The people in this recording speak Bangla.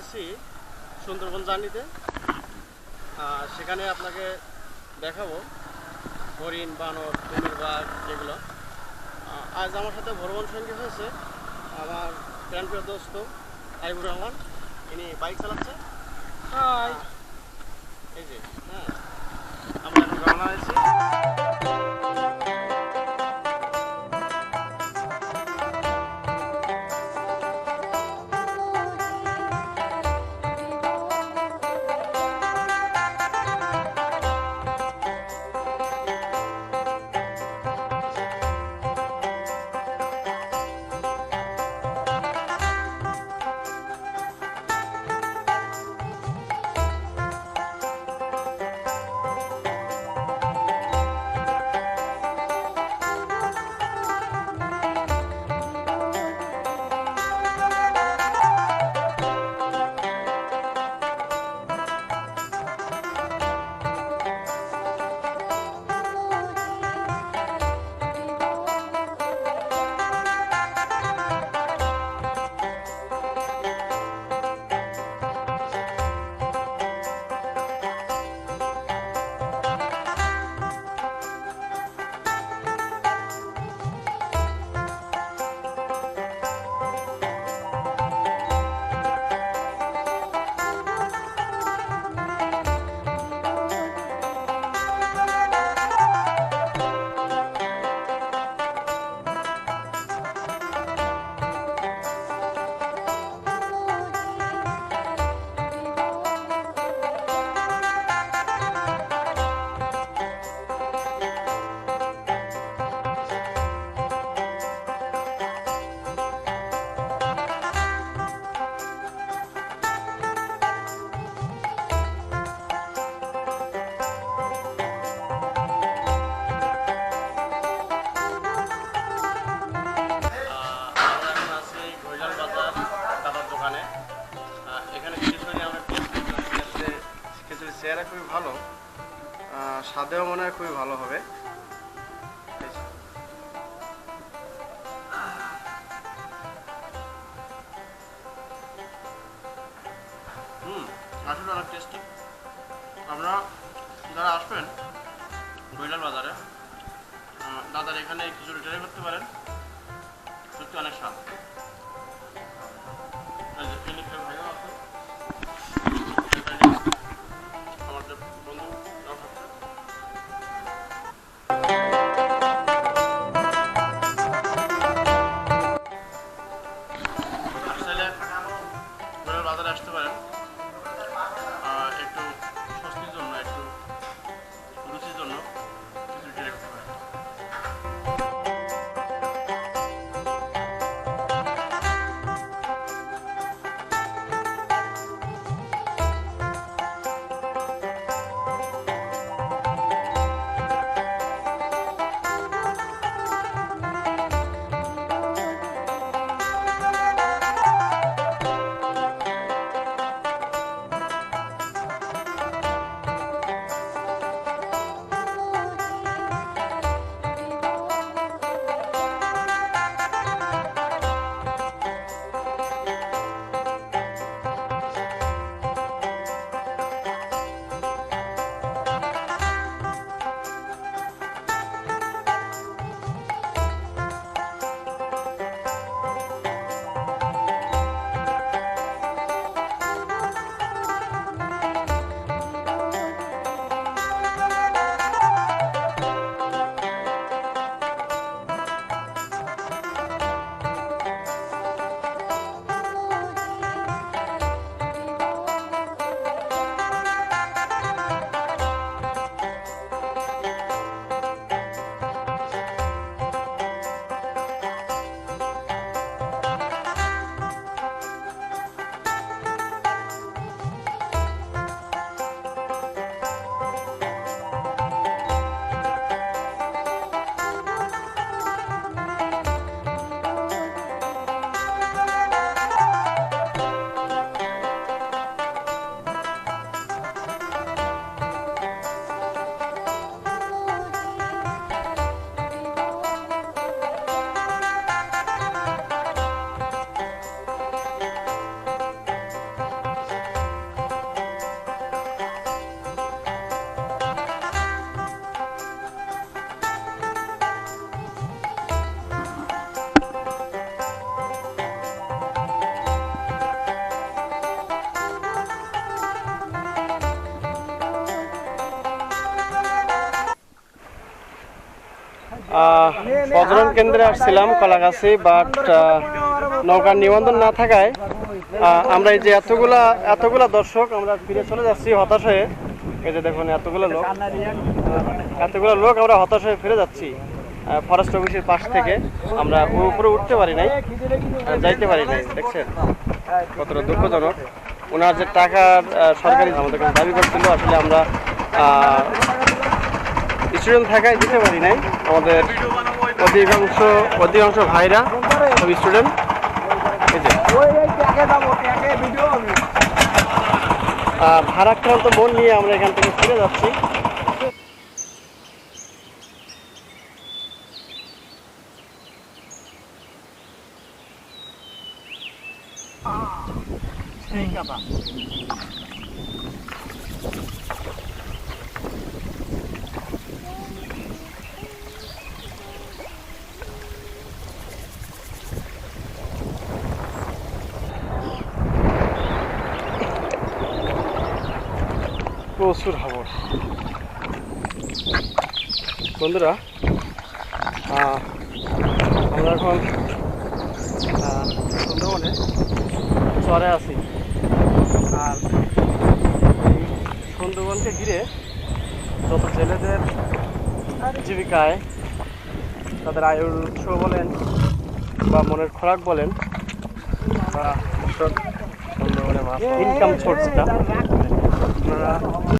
এসেছি সুন্দরবন জার্নিতে। সেখানে আপনাকে দেখাবো হরিণ বানর কুমির বাঘ এগুলো আহ, আজ আমার সাথে ভ্রমণ সঙ্গী হয়েছে আমার প্রাণপ্রিয় দোস্ত আইবুর রহমান। ইনি বাইক চালাচ্ছে। হাই। এই যে হ্যাঁ আমরা এখন রওনা হয়েছি। ভালো। স্বাদেও মনে হয় খুবই ভালো হবে। হুম আসলে অনেক টেস্টি আপনারা যারা আসবেন গৈলাল বাজারে দাদার এখানে খিচুড়ি ট্রাই করতে পারেন। সত্যি অনেক স্বাদ। পর্যটন কেন্দ্রে আসছিলাম কলাগাছি বাট নৌকার নিবন্ধন না থাকায় আমরা এই যে এতগুলা এতগুলা দর্শক আমরা ফিরে চলে যাচ্ছি হতাশ হয়ে। এই যে দেখুন, এতগুলো লোক এতগুলো লোক আমরা হতাশ হয়ে ফিরে যাচ্ছি ফরেস্ট অফিসের পাশ থেকে। আমরা উপরে উঠতে পারি নাই যাইতে পারি নাই, দেখছেন? কতটা দুঃখজনক। ওনার যে টাকা সরকারি আমাদের দাবি করছিল, আসলে আমরা স্টুডেন্ট থাকায় দিতে পারি নাই। আমাদের অধিকাংশ অধিকাংশ ভাইরা সব স্টুডেন্ট ভারাক্রান্ত মন নিয়ে আমরা এখান থেকে ফিরে যাচ্ছি। প্রচুর হাবর বন্ধুরা আমরা এখন সুন্দরবনে চরে আছি। আর এই সুন্দরবনকে ঘিরে যত জেলেদের জীবিকায় তাদের আয়ুর উৎস বলেন বা মনের খোরাক বলেন বা সুন্দরবনে মাছ ইনকাম সোর্সটা আপনারা